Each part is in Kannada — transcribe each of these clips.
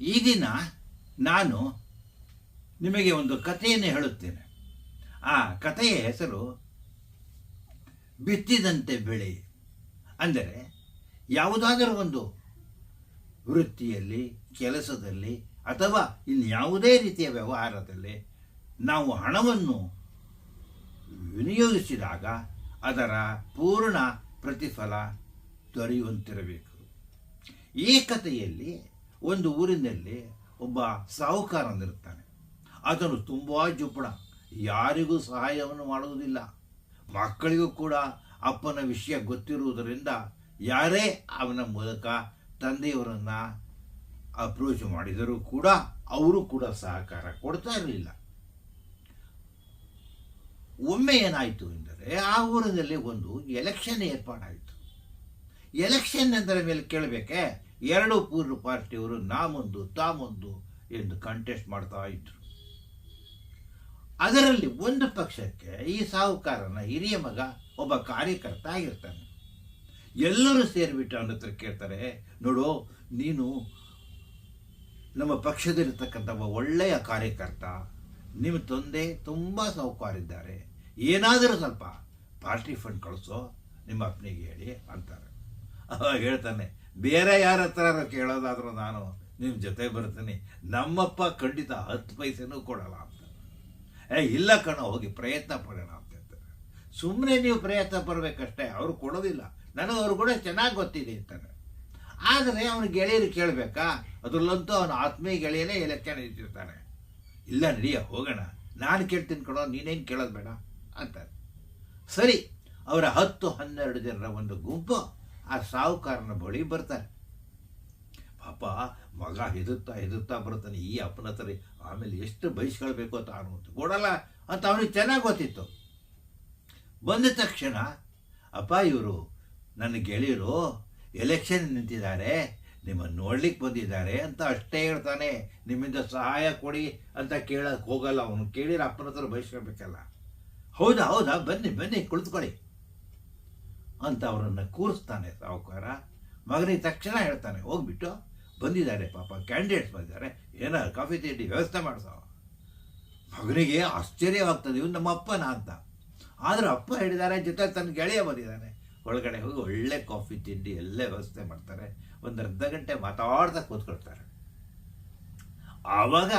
ಈ ದಿನ ನಾನು ನಿಮಗೆ ಒಂದು ಕಥೆಯನ್ನು ಹೇಳುತ್ತೇನೆ. ಆ ಕಥೆಯ ಹೆಸರು ಬಿತ್ತಿದಂತೆ ಬೆಳೆ. ಅಂದರೆ ಯಾವುದಾದರೂ ಒಂದು ವೃತ್ತಿಯಲ್ಲಿ, ಕೆಲಸದಲ್ಲಿ ಅಥವಾ ಇನ್ಯಾವುದೇ ರೀತಿಯ ವ್ಯವಹಾರದಲ್ಲಿ ನಾವು ಹಣವನ್ನು ವಿನಿಯೋಗಿಸಿದಾಗ ಅದರ ಪೂರ್ಣ ಪ್ರತಿಫಲ ದೊರೆಯುವಂತಿರಬೇಕು. ಈ ಕಥೆಯಲ್ಲಿ ಒಂದು ಊರಿನಲ್ಲಿ ಒಬ್ಬ ಸಾಹುಕಾರನಿರುತ್ತಾನೆ. ಅದನ್ನು ತುಂಬ ಜುಪುಣ ಯಾರಿಗೂ ಸಹಾಯವನ್ನು ಮಾಡುವುದಿಲ್ಲ. ಮಕ್ಕಳಿಗೂ ಕೂಡ ಅಪ್ಪನ ವಿಷಯ ಗೊತ್ತಿರುವುದರಿಂದ ಯಾರೇ ಅವನ ಮೂಲಕ ತಂದೆಯವರನ್ನು ಅಪ್ರೋಚ್ ಮಾಡಿದರೂ ಕೂಡ ಅವರು ಕೂಡ ಸಹಕಾರ ಕೊಡ್ತಾ ಇರಲಿಲ್ಲ. ಒಮ್ಮೆ ಏನಾಯಿತು ಎಂದರೆ ಆ ಊರಿನಲ್ಲಿ ಒಂದು ಎಲೆಕ್ಷನ್ ಏರ್ಪಾಡಾಯಿತು. ಎಲೆಕ್ಷನ್ ಎಂದರ ಮೇಲೆ ಕೇಳಬೇಕೆ? ಎರಡು ಪೂರ್ವ ಪಾರ್ಟಿಯವರು ನಾಮೊಂದು, ತಾಮೊಂದು ಎಂದು ಕಂಟೆಸ್ಟ್ ಮಾಡ್ತಾ ಇದ್ರು. ಅದರಲ್ಲಿ ಒಂದು ಪಕ್ಷಕ್ಕೆ ಈ ಸಾಹುಕಾರನ ಹಿರಿಯ ಮಗ ಒಬ್ಬ ಕಾರ್ಯಕರ್ತ ಆಗಿರ್ತಾನೆ. ಎಲ್ಲರೂ ಸೇರಿಬಿಟ್ಟು ಅವನ ಹತ್ರ ಕೇಳ್ತಾರೆ, ನೋಡು, ನೀನು ನಮ್ಮ ಪಕ್ಷದಲ್ಲಿರ್ತಕ್ಕಂಥ ಒಬ್ಬ ಒಳ್ಳೆಯ ಕಾರ್ಯಕರ್ತ ನಿಮ್ಮ ತಂದೆ ತುಂಬ ಸಾಹುಕಾರಿದ್ದಾರೆ, ಏನಾದರೂ ಸ್ವಲ್ಪ ಪಾರ್ಟಿ ಫಂಡ್ ಕಳಿಸೋ, ನಿಮ್ಮ ಅಪ್ಪನಿಗೆ ಹೇಳಿ ಅಂತಾರೆ. ಅವಾಗ ಹೇಳ್ತಾನೆ, ಬೇರೆ ಯಾರ ಹತ್ರ ಕೇಳೋದಾದರೂ ನಾನು ನಿಮ್ಮ ಜೊತೆ ಬರ್ತೀನಿ, ನಮ್ಮಪ್ಪ ಖಂಡಿತ ಹತ್ತು ಪೈಸೆನೂ ಕೊಡಲ್ಲ ಅಂತ. ಏ, ಇಲ್ಲ ಕಣ, ಹೋಗಿ ಪ್ರಯತ್ನ ಪಡೋಣ ಅಂತ ಹೇಳ್ತಾರೆ. ಸುಮ್ಮನೆ ನೀವು ಪ್ರಯತ್ನ ಪಡಬೇಕಷ್ಟೇ, ಅವ್ರು ಕೊಡೋದಿಲ್ಲ. ನನಗೆ ಅವ್ರು ಕೂಡ ಚೆನ್ನಾಗಿ ಗೊತ್ತಿದೆ ಅಂತಾನೆ. ಆದರೆ ಅವನ ಗೆಳೆಯರು ಕೇಳಬೇಕಾ, ಅದರಲ್ಲಂತೂ ಅವನ ಆತ್ಮೀಯ ಗೆಳೆಯನೇ ಎಲೆಕ್ಷನ್ ನಿಂತಿರ್ತಾನೆ. ಇಲ್ಲ ನಡಿಯ ಹೋಗೋಣ. ನಾನು ಕೇಳ್ತೀನಿ ಕಣೋ, ನೀನೇನು ಕೇಳೋದು ಬೇಡ ಅಂತಾರೆ ಸರಿ, ಅವರ ಹತ್ತು ಹನ್ನೆರಡು ಜನರ ಒಂದು ಗುಂಪು ಆ ಸಾಹುಕಾರನ ಬಳಿ ಬರ್ತಾರೆ. ಪಾಪ ಮಗ ಹೆದುತ್ತಾ ಹೆದುತ್ತಾ ಬರ್ತಾನೆ, ಈ ಅಪ್ಪನ ಹತ್ರ ಆಮೇಲೆ ಎಷ್ಟು ಬಯಸ್ಕೊಳ್ಬೇಕು ಅಂತ. ಅನ್ನುವಂಥ ಕೊಡಲ್ಲ ಅಂತ ಅವನಿಗೆ ಚೆನ್ನಾಗಿ ಗೊತ್ತಿತ್ತು. ಬಂದ ತಕ್ಷಣ, ಅಪ್ಪ, ಇವರು ನನ್ನ ಗೆಳೆಯರು ಎಲೆಕ್ಷನ್ ನಿಂತಿದ್ದಾರೆ, ನಿಮ್ಮನ್ನು ನೋಡ್ಲಿಕ್ಕೆ ಬಂದಿದ್ದಾರೆ ಅಂತ ಅಷ್ಟೇ ಹೇಳ್ತಾನೆ. ನಿಮ್ಮಿಂದ ಸಹಾಯ ಕೊಡಿ ಅಂತ ಕೇಳಕ್ಕೆ ಹೋಗಲ್ಲ ಅವನು. ಕೇಳಿರೋ ಅಪ್ಪನ ಹತ್ರ ಬಯಸ್ಕೊಳ್ಬೇಕಲ್ಲ. ಹೌದಾ ಹೌದಾ, ಬನ್ನಿ ಬನ್ನಿ, ಕುಳಿತುಕೊಳ್ಳಿ. ಅಂತ ಅವರನ್ನು ಕೂರಿಸ್ತಾನೆ ಸಾಹುಕಾರ ಮಗನಿಗೆ ತಕ್ಷಣ ಹೇಳ್ತಾನೆ, ಹೋಗ್ಬಿಟ್ಟು ಬಂದಿದ್ದಾರೆ ಪಾಪ ಕ್ಯಾಂಡಿಡೇಟ್ಸ್ ಬಂದಿದ್ದಾರೆ. ಏನೋ ಕಾಫಿ ತಿಂಡಿ ವ್ಯವಸ್ಥೆ ಮಾಡಿಸೋ ಮಗನಿಗೆ ಆಶ್ಚರ್ಯವಾಗ್ತದೆ ಇವನು ನಮ್ಮ ಅಪ್ಪನ ಅಂತ. ಆದ್ರೆ ಅಪ್ಪ ಹೇಳಿದ್ದಾರೆ ಜೊತೆ ತನ್ನ ಗೆಳೆಯ ಬಂದಿದ್ದಾನೆ. ಒಳಗಡೆ ಹೋಗಿ ಒಳ್ಳೆ ಕಾಫಿ ತಿಂಡಿ ಎಲ್ಲ ವ್ಯವಸ್ಥೆ ಮಾಡ್ತಾರೆ. ಒಂದು ಅರ್ಧ ಗಂಟೆ ಮಾತಾಡ್ತಾ ಕೂತ್ಕೊಳ್ತಾರೆ. ಆವಾಗ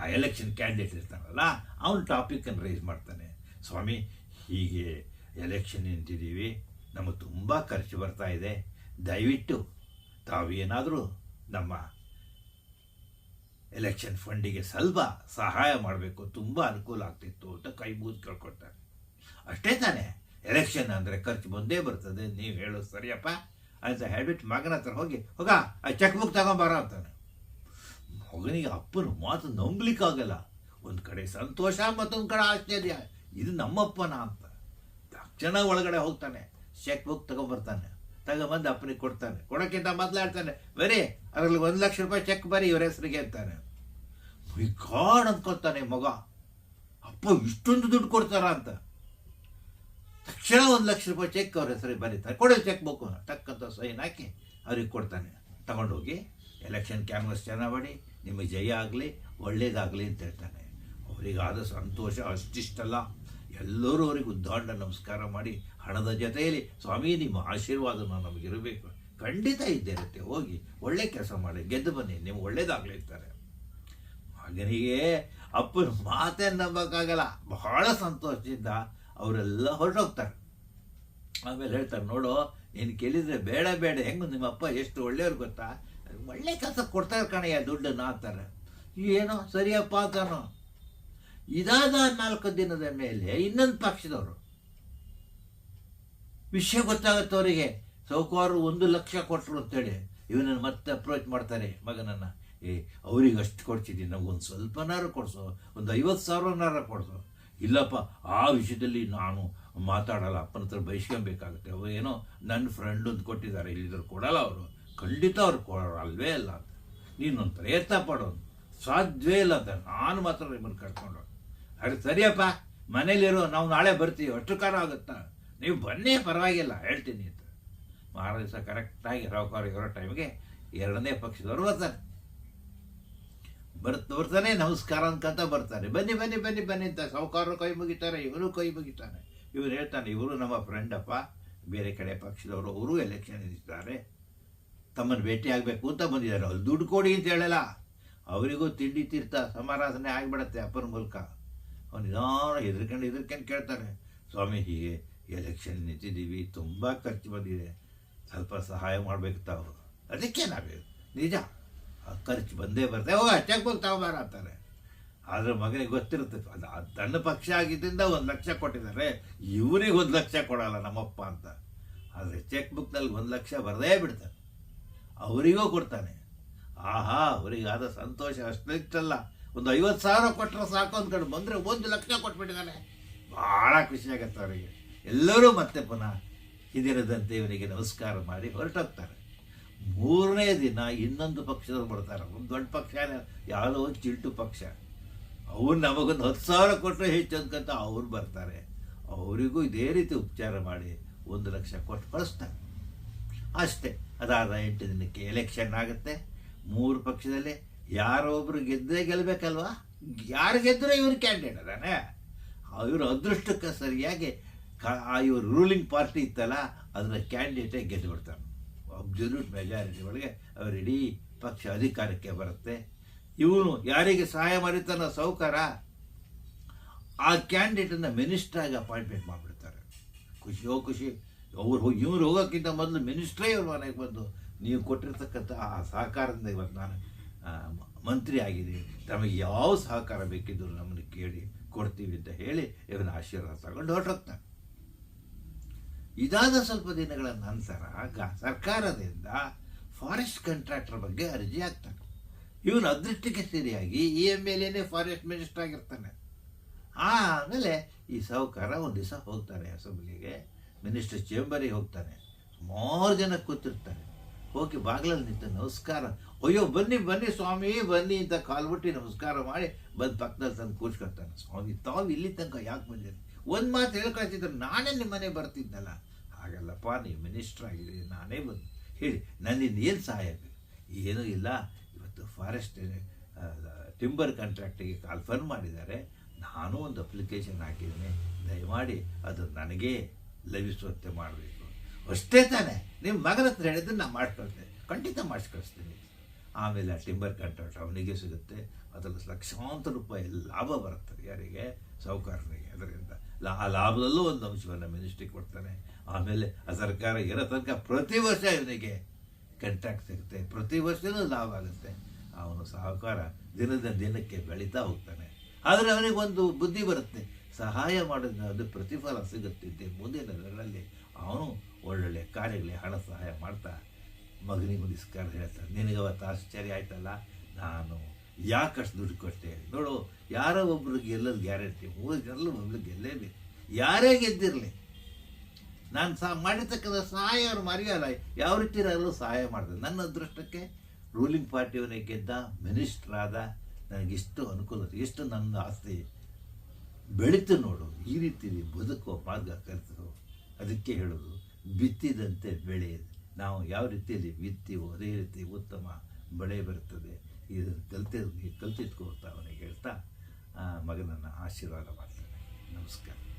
ಆ ಎಲೆಕ್ಷನ್ ಕ್ಯಾಂಡಿಡೇಟ್ ಇರ್ತಾನಲ್ಲ, ಅವನು ಟಾಪಿಕನ್ನು ರೈಸ್ ಮಾಡ್ತಾನೆ. ಸ್ವಾಮಿ, ಹೀಗೆ ಎಲೆಕ್ಷನ್ ನಿಂತಿದ್ದೀವಿ ನಮಗೆ ತುಂಬ ಖರ್ಚು ಬರ್ತಾ ಇದೆ. ದಯವಿಟ್ಟು ತಾವೇನಾದರೂ ನಮ್ಮ ಎಲೆಕ್ಷನ್ ಫಂಡಿಗೆ ಸ್ವಲ್ಪ ಸಹಾಯ ಮಾಡಬೇಕು. ತುಂಬ ಅನುಕೂಲ ಆಗ್ತಿತ್ತು ಅಂತ ಕೈ ಮುಗಿದು ಕೇಳ್ಕೊಳ್ತಾರೆ. ಅಷ್ಟೇ ತಾನೇ, ಎಲೆಕ್ಷನ್ ಅಂದರೆ ಖರ್ಚು ಬಂದೇ ಬರ್ತದೆ. ನೀವು ಹೇಳೋದು ಸರಿಯಪ್ಪ ಅಂತ ಹೇಳ್ಬಿಟ್ಟು ಮಗನ ಹತ್ರ ಹೋಗಿ, ಹೋಗ, ಆ ಚೆಕ್ ಬುಕ್ ತಗೊಂಬಾರ ಅಂತಾನೆ. ಮಗನಿಗೆ ಅಪ್ಪನ ಮಾತು ನಂಬಲಿಕ್ಕಾಗಲ್ಲ. ಒಂದು ಕಡೆ ಸಂತೋಷ ಮತ್ತೊಂದು ಕಡೆ ಆಶ್ಚರ್ಯ. ಇದು ನಮ್ಮಪ್ಪನ ಅಂತ ತಕ್ಷಣ ಒಳಗಡೆ ಹೋಗ್ತಾನೆ. ಚೆಕ್ ಬುಕ್ ತಗೊಂಬರ್ತಾನೆ ತಗೊಂಬಂದು ಅಪ್ಪನಿಗೆ ಕೊಡ್ತಾನೆ. ಕೊಡೋಕ್ಕಿಂತ ಮೊದಲಾಡ್ತಾನೆ ಬರೀ ಅದರಲ್ಲಿ ಒಂದು ಲಕ್ಷ ರೂಪಾಯಿ ಚೆಕ್ ಬರೀ ಇವ್ರ ಹೆಸರಿಗೆ ಅಂತಾನೆ. ಗಾಡ್ ಅಂದ್ಕೊಳ್ತಾನೆ ಮಗ. ಅಪ್ಪ, ಇಷ್ಟೊಂದು ದುಡ್ಡು ಕೊಡ್ತಾರ ಅಂತ. ತಕ್ಷಣ ಒಂದು ಲಕ್ಷ ರೂಪಾಯಿ ಚೆಕ್ ಅವ್ರ ಹೆಸರಿಗೆ ಬರೀತಾರೆ ಕೊಡೋ ಚೆಕ್ ಬುಕ್ ಟಕ್ ಅಂತ ಸೈನ್ ಹಾಕಿ ಅವ್ರಿಗೆ ಕೊಡ್ತಾನೆ. ತಗೊಂಡೋಗಿ ಎಲೆಕ್ಷನ್ ಕ್ಯಾನ್ವಸ್ ಚೆನ್ನಾಗಿ ಮಾಡಿ, ನಿಮಗೆ ಜಯ ಆಗಲಿ, ಒಳ್ಳೇದಾಗಲಿ ಅಂತ ಹೇಳ್ತಾನೆ. ಅವರಿಗಾದ ಸಂತೋಷ ಅಷ್ಟಿಷ್ಟಲ್ಲ. ಎಲ್ಲರೂ ಅವರಿಗೆ ಉದ್ದಾಂಡ ನಮಸ್ಕಾರ ಮಾಡಿ ಹಣದ ಜೊತೆಯಲ್ಲಿ ಸ್ವಾಮಿ, ನಿಮ್ಮ ಆಶೀರ್ವಾದನ ನಮಗಿರಬೇಕು ಖಂಡಿತ ಇದ್ದಿರುತ್ತೆ ಹೋಗಿ ಒಳ್ಳೆ ಕೆಲಸ ಮಾಡಿ, ಗೆದ್ದು ಬನ್ನಿ. ನಿಮ್ಗೆ ಒಳ್ಳೇದಾಗಲಿ ಇರ್ತಾರೆ. ಮಗನಿಗೆ ಅಪ್ಪನ ಮಾತೇ ನಂಬಕ್ಕಾಗಲ್ಲ. ಬಹಳ ಸಂತೋಷದಿಂದ ಅವರೆಲ್ಲ ಹೊರಟೋಗ್ತಾರೆ. ಆಮೇಲೆ ಹೇಳ್ತಾರೆ, ನೋಡು, ನೀನು ಕೇಳಿದರೆ ಬೇಡ ಬೇಡ. ಹೆಂಗೆ ನಿಮ್ಮ ಅಪ್ಪ ಎಷ್ಟು ಒಳ್ಳೆಯವ್ರು ಗೊತ್ತಾ? ಒಳ್ಳೆ ಕೆಲಸ ಕೊಡ್ತಾರೆ ಕಣಯ್ಯ, ದುಡ್ಡನ್ನು, ಅಂತಾರೆ. ಏನೋ ಸರಿಯಪ್ಪ ಅಂತಾನು. ಇದಾದ ನಾಲ್ಕು ದಿನದ ಮೇಲೆ ಇನ್ನೊಂದು ಪಕ್ಷದವರು. ವಿಷಯ ಗೊತ್ತಾಗುತ್ತೆ ಅವರಿಗೆ. ಸೌಕಾರರು ಒಂದು ಲಕ್ಷ ಕೊಟ್ಟರು ಅಂತೇಳಿ ಇವನನ್ನು ಮತ್ತೆ ಅಪ್ರೋಚ್ ಮಾಡ್ತಾರೆ ಮಗನನ್ನು. ಏ, ಅವ್ರಿಗೆ ಅಷ್ಟು ಕೊಡ್ತಿದ್ದೀನಿ ಒಂದು ಸ್ವಲ್ಪನಾರು ಕೊಡಿಸು. ಒಂದು ಐವತ್ತು ಸಾವಿರನಾರ ಕೊಡಿಸು. ಇಲ್ಲಪ್ಪ, ಆ ವಿಷಯದಲ್ಲಿ ನಾನು ಮಾತಾಡಲ್ಲ. ಅಪ್ಪನ ಹತ್ರ ಬಯಸ್ಕೊಬೇಕಾಗುತ್ತೆ ಅವ್ರು ಏನೋ ನನ್ನ ಫ್ರೆಂಡ್ ಅಂತ ಕೊಟ್ಟಿದ್ದಾರೆ. ಇಲ್ಲಿದ್ರು ಕೊಡಲ್ಲ ಅವರು. ಖಂಡಿತ ಅವ್ರು ಕೊಡೋರು ಅಲ್ವೇ ಅಲ್ಲ ಅಂತ. ನೀನೊಂದು ಪ್ರಯತ್ನ ಪಡೋದು ಸಾಧ್ಯವೇ ಇಲ್ಲ ಅಂತ. ನಾನು ಮಾತ್ರ ನಿಮ್ಮನ್ನು ಕರ್ಕೊಂಡು ಅರೆ ಸರಿಯಪ್ಪ. ಮನೇಲಿರೋ, ನಾವು ನಾಳೆ ಬರ್ತೀವಿ. ಅಷ್ಟು ಕಾಲ ಆಗುತ್ತಾ? ನೀವು ಬನ್ನಿ, ಪರವಾಗಿಲ್ಲ, ಹೇಳ್ತೀನಿ ಅಂತ. ಮಾರ ದಿವಸ ಕರೆಕ್ಟಾಗಿ ರಾವ್ಕಾರ ಇರೋ ಟೈಮ್ಗೆ ಎರಡನೇ ಪಕ್ಷದವರು ಬರ್ತಾರೆ. ಬರ್ತ ಬರ್ತಾನೆ, ನಮಸ್ಕಾರ ಅನ್ಕಂತ ಬರ್ತಾರೆ. ಬನ್ನಿ ಬನ್ನಿ ಬನ್ನಿ ಬನ್ನಿ ಅಂತ ಸಾಹುಕಾರರು ಕೈ ಮುಗಿತಾರೆ ಇವರು ಕೈ ಮುಗಿತಾನೆ. ಇವರು ಹೇಳ್ತಾನೆ, ಇವರು ನಮ್ಮ ಫ್ರೆಂಡಪ್ಪ ಬೇರೆ ಕಡೆ ಪಕ್ಷದವರು, ಅವರು ಎಲೆಕ್ಷನ್ ಇದ್ದಾರೆ. ತಮ್ಮನ್ನು ಭೇಟಿ ಆಗಬೇಕು ಅಂತ ಬಂದಿದ್ದಾರೆ. ಅಲ್ಲಿ ದುಡ್ಡು ಕೊಡಿ ಅಂತ ಹೇಳಲ್ಲ. ಅವರಿಗೂ ತಿಂಡಿ ತೀರ್ಥ ಸಮಾರಾಧನೆ ಆಗಿಬಿಡತ್ತೆ ಅಪ್ಪನ ಮೂಲಕ. ಅವನು ನಿಧಾನ ಹೆದರ್ಕೊಂಡು ಎದುರ್ಕೊಂಡು ಕೇಳ್ತಾರೆ ಸ್ವಾಮಿ, ಹೀಗೆ ಎಲೆಕ್ಷನ್ ನಿಂತಿದ್ದೀವಿ, ತುಂಬ ಖರ್ಚು ಬಂದಿದೆ, ಸ್ವಲ್ಪ ಸಹಾಯ ಮಾಡಬೇಕು ತಾವು ಅದಕ್ಕೆ ನಾವೇ ನಿಜ ಖರ್ಚು ಬಂದೇ ಬರ್ತದೆ ಓ ಚೆಕ್ ಬುಕ್ ತಗೋಬಾರ, ಅಂತಾರೆ. ಆದರೆ ಮಗನಿಗೆ ಗೊತ್ತಿರುತ್ತೆ, ಅದು ತನ್ನ ಪಕ್ಷ ಆಗಿದ್ದರಿಂದ ಒಂದು ಲಕ್ಷ ಕೊಟ್ಟಿದ್ದಾರೆ, ಇವರಿಗೆ ಒಂದು ಲಕ್ಷ ಕೊಡಲ್ಲ ನಮ್ಮಪ್ಪ ಅಂತ. ಆದರೆ ಚೆಕ್ ಬುಕ್ನಲ್ಲಿ ಒಂದು ಲಕ್ಷ ಬರದೇ ಬಿಡ್ತಾರೆ ಅವರಿಗೂ ಕೊಡ್ತಾನೆ. ಆಹಾ, ಅವರಿಗಾದ ಸಂತೋಷ ಅಷ್ಟಿಷ್ಟಲ್ಲ ಒಂದು ಐವತ್ತು ಸಾವಿರ ಕೊಟ್ಟರೆ ಸಾಕು ಅಂದ್ಕೊಂಡು ಬಂದರೆ ಒಂದು ಲಕ್ಷ ಕೊಟ್ಬಿಟ್ಟಿದ್ದಾನೆ ಭಾಳ ಖುಷಿಯಾಗತ್ತೆ ಅವರಿಗೆ. ಎಲ್ಲರೂ ಮತ್ತೆ ಪುನಃ ಹಿದಿರದಂತೆ ಇವನಿಗೆ ನಮಸ್ಕಾರ ಮಾಡಿ ಹೊರಟೋಗ್ತಾರೆ. ಮೂರನೇ ದಿನ ಇನ್ನೊಂದು ಪಕ್ಷದವ್ರು ಬರ್ತಾರೆ. ಒಂದು ದೊಡ್ಡ ಪಕ್ಷ ಯಾವುದೋ ಒಂದು ಚಿಲ್ಟು ಪಕ್ಷ. ಅವ್ರು ನಮಗೊಂದು ಹತ್ತು ಸಾವಿರ ಕೊಟ್ಟರೆ ಹೆಚ್ಚು ಅಂದ್ಕೊಂತ ಅವ್ರು ಬರ್ತಾರೆ. ಅವರಿಗೂ ಇದೇ ರೀತಿ ಉಪಚಾರ ಮಾಡಿ ಒಂದು ಲಕ್ಷ ಕೊಟ್ಟು ಕಳಿಸ್ತಾರೆ. ಅಷ್ಟೇ. ಅದಾದ ಎಂಟು ದಿನಕ್ಕೆ ಎಲೆಕ್ಷನ್ ಆಗುತ್ತೆ. ಮೂರು ಪಕ್ಷದಲ್ಲಿ ಯಾರೋ ಒಬ್ಬರು ಗೆದ್ದೇ ಗೆಲ್ಲಬೇಕಲ್ವಾ ಯಾರು ಗೆದ್ದರೆ ಇವ್ರ ಕ್ಯಾಂಡಿಡೇಟ್ ಅದಾನೆ ಇವ್ರ ಅದೃಷ್ಟಕ್ಕೆ ಸರಿಯಾಗಿ ಕ- ಆ ಇವ್ರು ರೂಲಿಂಗ್ ಪಾರ್ಟಿ ಇತ್ತಲ್ಲ ಅದರ ಕ್ಯಾಂಡಿಡೇಟೇ ಗೆದ್ದು ಬಿಡ್ತಾನೆ. ಅಬ್ಸಲ್ಯೂಟ್ ಮೆಜಾರಿಟಿ ಒಳಗೆ ಅವ್ರ ಇಡೀ ಪಕ್ಷ ಅಧಿಕಾರಕ್ಕೆ ಬರುತ್ತೆ. ಇವನು ಯಾರಿಗೆ ಸಹಾಯ ಮಾಡಿತಾನೋ ಸೌಕಾರ, ಆ ಕ್ಯಾಂಡಿಡೇಟನ್ನು ಮಿನಿಸ್ಟ್ರಾಗಿ ಅಪಾಯಿಂಟ್ಮೆಂಟ್ ಮಾಡಿಬಿಡ್ತಾರೆ. ಖುಷಿಯೋ ಖುಷಿ. ಅವ್ರು ಹೋಗಿ ಇವ್ರು ಹೋಗೋಕ್ಕಿಂತ ಮೊದಲು ಮಿನಿಸ್ಟ್ರೇ ಇವ್ರ ಮನೆಗೆ ಬಂದು. ನೀವು ಕೊಟ್ಟಿರ್ತಕ್ಕಂಥ ಆ ಸಹಕಾರದಿಂದ ಇವತ್ತು ನಾನು ಮಂತ್ರಿ ಆಗಿರಿ ತಮಗೆ ಯಾವ ಸಹಕಾರ ಬೇಕಿದ್ರು ನಮ್ಮನ್ನು ಕೇಳಿ ಕೊಡ್ತೀವಿ ಅಂತ ಹೇಳಿ ಇವನ ಆಶೀರ್ವಾದ ತಗೊಂಡು ಹೊರಟೋಗ್ತಾನೆ. ಇದಾದ ಸ್ವಲ್ಪ ದಿನಗಳ ನಂತರ ಗ, ಸರ್ಕಾರದಿಂದ ಫಾರೆಸ್ಟ್ ಕಾಂಟ್ರಾಕ್ಟರ್ ಬಗ್ಗೆ ಅರ್ಜಿ ಹಾಕ್ತಾನೆ. ಇವನು ಅದೃಷ್ಟಕ್ಕೆ ಸರಿಯಾಗಿ ಈ ಎಂ ಎಲ್ ಎನೇ ಫಾರೆಸ್ಟ್ ಮಿನಿಸ್ಟರ್ ಆಗಿರ್ತಾನೆ. ಆಮೇಲೆ ಈ ಸಾಹುಕಾರ ಒಂದು ದಿವಸ ಹೋಗ್ತಾನೆ ಅಸೆಂಬ್ಲಿಗೆ ಮಿನಿಸ್ಟರ್ ಚೇಂಬರಿಗೆ ಹೋಗ್ತಾನೆ. ಸುಮಾರು ಜನ ಕೂತಿರ್ತಾರೆ. ಹೋಗಿ ಬಾಗಿಲಲ್ಲಿ ನಿಂತು ನಮಸ್ಕಾರ. ಅಯ್ಯೋ, ಬನ್ನಿ ಬನ್ನಿ ಸ್ವಾಮಿ, ಬನ್ನಿ ಅಂತ ಕಾಲ್ಬಿಟ್ಟು ನಮಸ್ಕಾರ ಮಾಡಿ ಬಂದು ಪಕ್ಕದಲ್ಲಿ ತಂದು ಕೂರ್ಸ್ಕೊಳ್ತಾನೆ ಸ್ವಾಮಿ. ತಾವು ಇಲ್ಲಿ ತನಕ ಯಾಕೆ ಬಂದಿರಿ? ಒಂದು ಮಾತು ಹೇಳ್ಕೊಳ್ತಿದ್ರು, ನಾನೇ ನಿಮ್ಮ ಮನೆ ಬರ್ತಿದ್ನಲ್ಲ ಹಾಗಲ್ಲಪ್ಪ, ನೀವು ಮಿನಿಸ್ಟ್ರ್ ಆಗಿದ್ದೀರಿ ನಾನೇ ಬಂದು ಹೇಳಿ, ನನ್ನಿಂದ ಏನು ಸಹಾಯ ಬೇಕು ಏನೂ ಇಲ್ಲ. ಇವತ್ತು ಫಾರೆಸ್ಟ್ ಟಿಂಬರ್ ಕಾಂಟ್ರಾಕ್ಟಿಗೆ ಕಾಲ್ಫರ್ ಮಾಡಿದ್ದಾರೆ. ನಾನು ಒಂದು ಅಪ್ಲಿಕೇಶನ್ ಹಾಕಿದ್ದೀನಿ. ದಯಮಾಡಿ ಅದು ನನಗೇ ಲಭಿಸುವಂತೆ ಮಾಡಬೇಕು. ಅಷ್ಟೇ ತಾನೆ. ನಿಮ್ಮ ಮಗನ ಹತ್ರ ಹೇಳಿದ್ರೆ ನಾನು ಮಾಡಿಕೊಳ್ತೇನೆ. ಖಂಡಿತ ಮಾಡಿಸ್ಕಳಿಸ್ತೀನಿ. ಆಮೇಲೆ ಆ ಟಿಂಬರ್ ಕಾಂಟ್ರಾಕ್ಟ್ ಅವನಿಗೆ ಸಿಗುತ್ತೆ. ಅದರಲ್ಲಿ ಲಕ್ಷಾಂತರ ರೂಪಾಯಿ ಲಾಭ ಬರುತ್ತೆ ಯಾರಿಗೆ? ಸಾಹುಕಾರನಿಗೆ ಅದರಿಂದ ಆ ಲಾಭದಲ್ಲೂ ಒಂದು ಅಂಶವನ್ನು ಮಿನಿಸ್ಟ್ರಿ ಕೊಡ್ತಾನೆ. ಆಮೇಲೆ ಆ ಸರ್ಕಾರ ಇರೋ ತನಕ ಪ್ರತಿ ವರ್ಷ ಇವನಿಗೆ ಕಂಟ್ರಾಕ್ಟ್ ಸಿಗುತ್ತೆ. ಪ್ರತಿ ವರ್ಷವೂ ಲಾಭ ಆಗುತ್ತೆ. ಅವನು ಸಹಕಾರ ದಿನದ ದಿನಕ್ಕೆ ಬೆಳೀತಾ ಹೋಗ್ತಾನೆ. ಆದರೆ ಅವನಿಗೆ ಒಂದು ಬುದ್ಧಿ ಬರುತ್ತೆ. ಸಹಾಯ ಮಾಡಿದ ಅದು ಪ್ರತಿಫಲ ಸಿಗುತ್ತಿದ್ದೆ ಮುಂದಿನ ದಿನಗಳಲ್ಲಿ ಅವನು ಒಳ್ಳೊಳ್ಳೆ ಕಾರ್ಯಗಳಿಗೆ ಹಣ ಸಹಾಯ ಮಾಡ್ತಾ ಮಗನಿಗೆ ನಮಸ್ಕಾರ ಹೇಳ್ತಾರೆ. ನಿನಗೆ ಅವತ್ತು ಆಶ್ಚರ್ಯ ಆಯ್ತಲ್ಲ? ನಾನು ಯಾಕಷ್ಟು ದುಡ್ಡು ಕೊಟ್ಟೆ? ನೋಡು, ಯಾರೋ ಒಬ್ರು ಗೆಲ್ಲಲು ಗ್ಯಾರಂಟಿ, ಮೂರು ಜನರು ಒಬ್ರು ಗೆಲ್ಲೇಬೇಕು ಯಾರೇ ಗೆದ್ದಿರಲಿ. ನಾನು ಸಹ ಮಾಡಿರ್ತಕ್ಕಂಥ ಸಹಾಯ ಅವ್ರು ಮರೆಯಲ್ಲ. ಯಾವ ರೀತಿ ಇರಲು ಸಹಾಯ ಮಾಡಿದೆ ನನ್ನ ಅದೃಷ್ಟಕ್ಕೆ ರೂಲಿಂಗ್ ಪಾರ್ಟಿಯವನೇ ಗೆದ್ದ ಮಿನಿಸ್ಟರ್ ಆದ, ನನಗಿಷ್ಟು ಅನುಕೂಲ ಎಷ್ಟು ನನ್ನ ಆಸ್ತಿ ಬೆಳೀತು ನೋಡು. ಈ ರೀತಿ ಬದುಕುವ ಮಾರ್ಗ ಕಲಿತು ಅದಕ್ಕೆ ಹೇಳೋದು ಬಿತ್ತಿದಂತೆ ಬೆಳೆ ನಾವು ಯಾವ ರೀತಿಯಲ್ಲಿ ಬಿತ್ತೀವೋ ಅದೇ ರೀತಿ ಉತ್ತಮ ಬೆಳೆ ಬರುತ್ತದೆ. ಇದನ್ನು ಕಲಿತ ಕಲ್ತಿದ್ಕೋತ ಅವನಿಗೆ ಹೇಳ್ತಾ ಮಗನನ್ನು ಆಶೀರ್ವಾದ ಮಾಡ್ತಾನೆ. ನಮಸ್ಕಾರ.